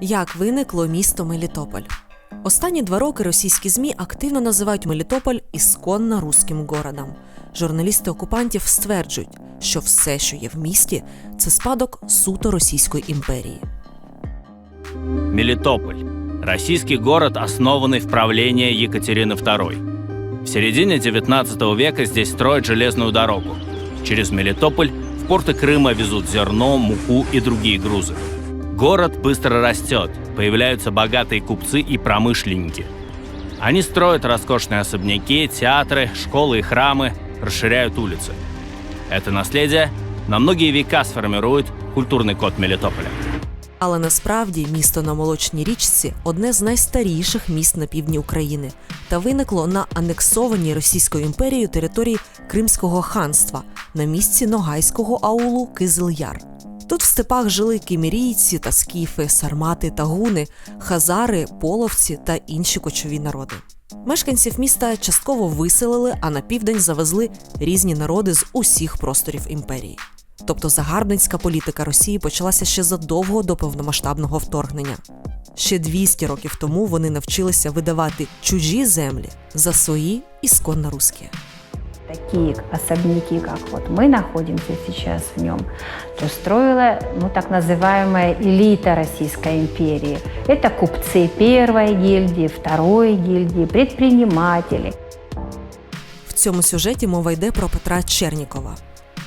Як виникло місто Мелітополь? Останні два роки російські ЗМІ активно називають Мелітополь ісконно руським городом. Журналісти окупантів стверджують, що все, що є в місті, це спадок суто Російської імперії. Мелитополь. Российский город, основанный в правлении Екатерины II. В середине 19 века здесь строят железную дорогу. Через Мелитополь в порты Крыма везут зерно, муку и другие грузы. Город быстро растет, появляются богатые купцы и промышленники. Они строят роскошные особняки, театры, школы и храмы, расширяют улицы. Это наследие на многие века сформирует культурный код Мелитополя. Але насправді місто на молочній річці одне з найстаріших міст на півдні України та виникло на анексованій Російською імперією території Кримського ханства на місці Ногайського аулу Кизил-Яр. Тут в степах жили кімірійці та скіфи, сармати та гуни, хазари, половці та інші кочові народи. Мешканців міста частково виселили, а на південь завезли різні народи з усіх просторів імперії. Тобто загарбницька політика Росії почалася ще задовго до повномасштабного вторгнення. Ще 200 років тому вони навчилися видавати чужі землі за свої ісконно русські такие особняки, как вот мы находимся сейчас в нем, то строила ну, так называемая элита Российской империи. Это купцы первой гильдии, второй гильдии, предприниматели. В цьому сюжеті мова йде про Петра Чернікова.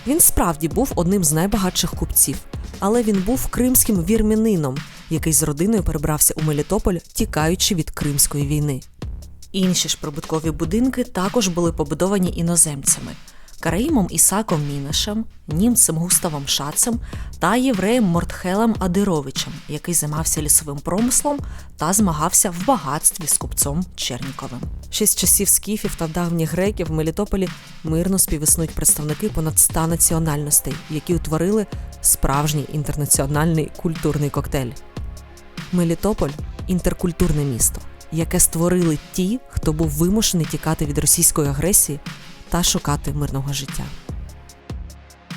Він справді був одним з найбагатших купців, але він був кримським вірмянином, який з родиною перебрався у Мелітополь, тікаючи від Кримської війни. Інші ж прибуткові будинки також були побудовані іноземцями Караїмом Ісаком Мінашем, німцем Густавом Шацем та євреєм Мортхелем Адировичем, який займався лісовим промислом та змагався в багатстві з купцом Черніковим. Ще з часів скіфів та давніх греків в Мелітополі мирно співіснують представники понад ста національностей, які утворили справжній інтернаціональний культурний коктейль. Мелітополь інтеркультурне місто, яке створили ті, хто був вимушений тікати від російської агресії та шукати мирного життя.